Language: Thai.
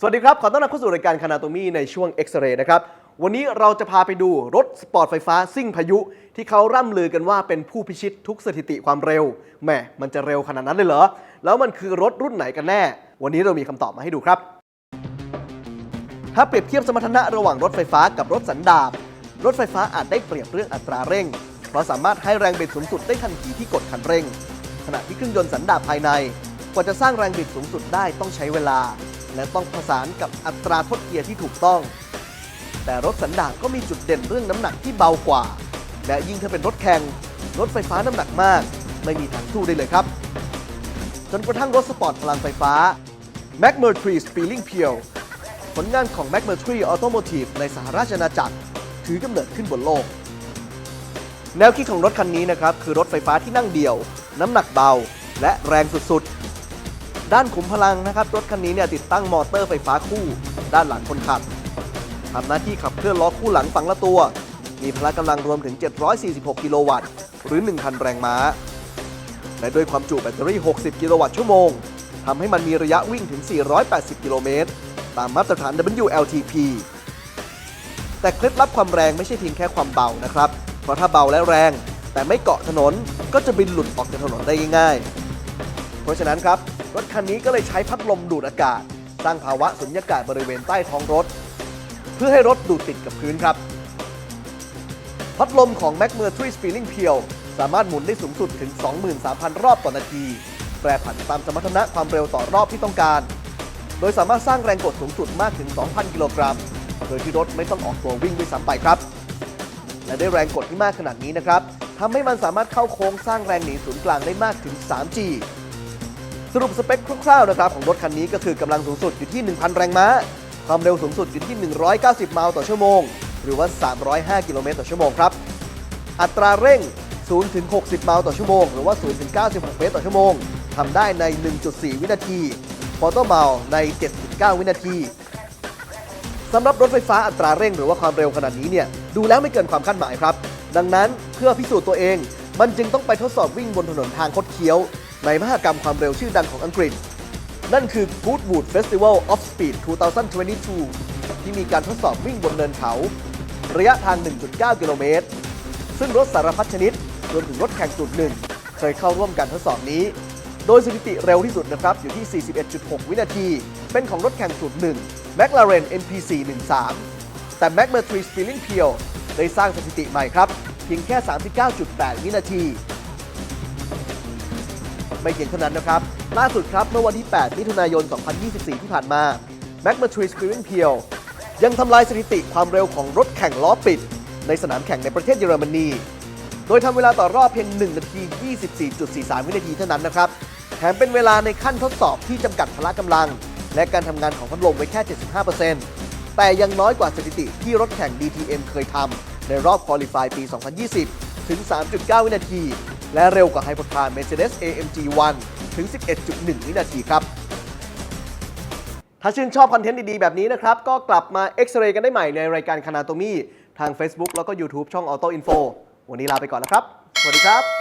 สวัสดีครับ ขอต้อนรับเข้าสู่รายการคานาโตมีในช่วงเอ็กซเรย์นะครับ วันนี้เราจะพาไปดูรถสปอร์ตไฟฟ้าซิ่งพายุ ที่เขาร่ำลือกันว่าเป็นผู้พิชิตทุกสถิติความเร็วแหมมันจะเร็วขนาดนั้นเลยเหรอ แล้วมันคือรถรุ่นไหนกันแน่ วันนี้เรามีคำตอบมาให้ดูครับ ถ้าเปรียบเทียบสมรรถนะระหว่างรถไฟฟ้ากับรถสันดาปรถไฟฟ้าอาจได้เปรียบเรื่องอัตราเร่ง เพราะสามารถให้แรงบิดสูงสุดได้ทันทีที่กดคันเร่ง ขณะที่เครื่องยนต์สันดาปภายใน กว่าจะสร้างแรงบิดสูงสุดได้ต้องใช้เวลา และต้องผสานกับอัตราทดเกียร์ที่ถูกต้อง แต่รถสันดาปก็มีจุดเด่นเรื่องน้ำหนักที่เบากว่า และยิ่งถ้าเป็นรถแข่งรถไฟฟ้าน้ำหนักมาก ไม่มีทางสู้ได้เลยครับ จนกระทั่งรถสปอร์ตพลังไฟฟ้า m a c m e r t r y Feeling Pure ผลงานของ m a c m e r t r y Automotive ในสหราชอาณาจักร ถือกำเนิดขึ้นบนโลก แนวคิดของรถคันนี้นะครับ คือรถไฟฟ้าที่นั่งเดี่ยว น้ำหนักเบา และแรงสุดๆ ด้านขุมพลังนะครับรถคันนี้เนี่ยติดตั้งมอเตอร์ไฟฟ้าคู่ ด้านหลังคนขับทำหน้าที่ขับเคลื่อนล้อคู่หลังฝั่งละตัว มีพละกำลังรวมถึง 746 กิโลวัตต์ หรือ 1,000 แรงม้า และด้วยความจุแบตเตอรี่ 60 กิโลวัตต์ชั่วโมงทำให้มันมีระยะวิ่งถึง 480 กิโลเมตร ตามมาตรฐาน WLTP แต่เคล็ดลับความแรงไม่ใช่เพียงแค่ความเบานะครับ เพราะถ้าเบาและแรง แต่ไม่เกาะถนนก็จะบินหลุดออกจากถนนได้ง่ายๆ ราะฉะนั้นครับรถคันนี้ก็เลยใช้พัดลมดูดอากาศ สร้างภาวะสุญญากาศบริเวณใต้ท้องรถ เพื่อให้รถดูดติดกับพื้นครับ พัดลมของ m a c m e r t r y Spinning p e e l สามารถหมุนได้สูงสุดถึง 23,000 รอบต่อนาที แปรผันตามสมรรถนะความเร็วต่อรอบที่ต้องการ โดยสามารถสร้างแรงกดสูงสุดมากถึง 2,000 กิโลกรัม โดยที่รถไม่ต้องออกตัววิ่งด้วยซ้ำไปครับ และได้แรงกดที่มากขนาดนี้นะครับทำให้มันสามารถเข้าโค้งสร้างแรงหนีศูนย์กลางได้มากถึง 3G สรุปสเปคคร่าวๆนะครับของรถคันนี้ก็คือกำลังสูงสุดอยู่ที่ 1,000 แรงม้า ความเร็วสูงสุดอยู่ที่ 190 ไมล์ต่อชั่วโมง หรือว่า 305 กิโลเมตรต่อชั่วโมงครับ อัตราเร่ง 0 ถึง 60 ไมล์ต่อชั่วโมง หรือว่า 0 ถึง 96 เมตรต่อชั่วโมงทำได้ใน 1.4 วินาทีพอตไมล์ใน 7.9 วินาทีสำหรับรถไฟฟ้าอัตราเร่งหรือว่าความเร็วขนาดนี้เนี่ยดูแล้วไม่เกินความคาดหมายครับ ดังนั้นเพื่อพิสูจน์ตัวเอง มันจึงต้องไปทดสอบวิ่งบนถนนทางคดเคี้ยว ในมหกรรมความเร็วชื่อดังของอังกฤษ นั่นคือ Goodwood Festival of Speed 2022 ที่มีการทดสอบวิ่งบนเนินเขา ระยะทาง 1.9 กิโลเมตร ซึ่งรถสารพัดชนิดรวมถึงรถแข่งจุดหนึ่งเคยเข้าร่วมการทดสอบนี้ โดยสถิติเร็วที่สุดนะครับ อยู่ที่ 41.6 วินาที เป็นของรถแข่งจุดหนึ่ง McLaren NPC 13 แต่ m c m e r t r y Spilling p e e l ได้สร้างสถิติใหม่ครับ เพียงแค่ 39.8 วินาที ไม่เพียงเท่านั้นนะครับ ล่าสุดครับเมื่อวันที่ 8 มิถุนายน 2024 ที่ผ่านมา m c m e r t r y Spilling p e e l ยังทำลายสถิติความเร็วของรถแข่งล้อปิด ในสนามแข่งในประเทศเยอรมนี โดยทำเวลาต่อรอบเพียง 1 นาที 24.43 วินาทีเท่านั้นนะครับ แถมเป็นเวลาในขั้นทดสอบที่จำกัดพละกำลัง และการทำงานของพัดลมไว้แค่ 75%แต่ยังน้อยกว่าสถิติที่รถแข่ง DTM เคยทำในรอบค u a l i f y ปี 2020 ถึง 3.9 วินาที และเร็วกว่าไฮ p พ r า Mercedes AMG 1 ถึง 11.1 วินาทีครับ ถ้าชื่นชอบคอนเทนต์ดี ๆ แบบนี้นะครับ ก็กลับมาเอ็กซเรย์กันได้ใหม่ในรายการคณาโตมีทาง Facebook แล้วก็ YouTube ช่อง Auto Info วันนี้ลาไปก่อนแล้วครับ สวัสดีครับ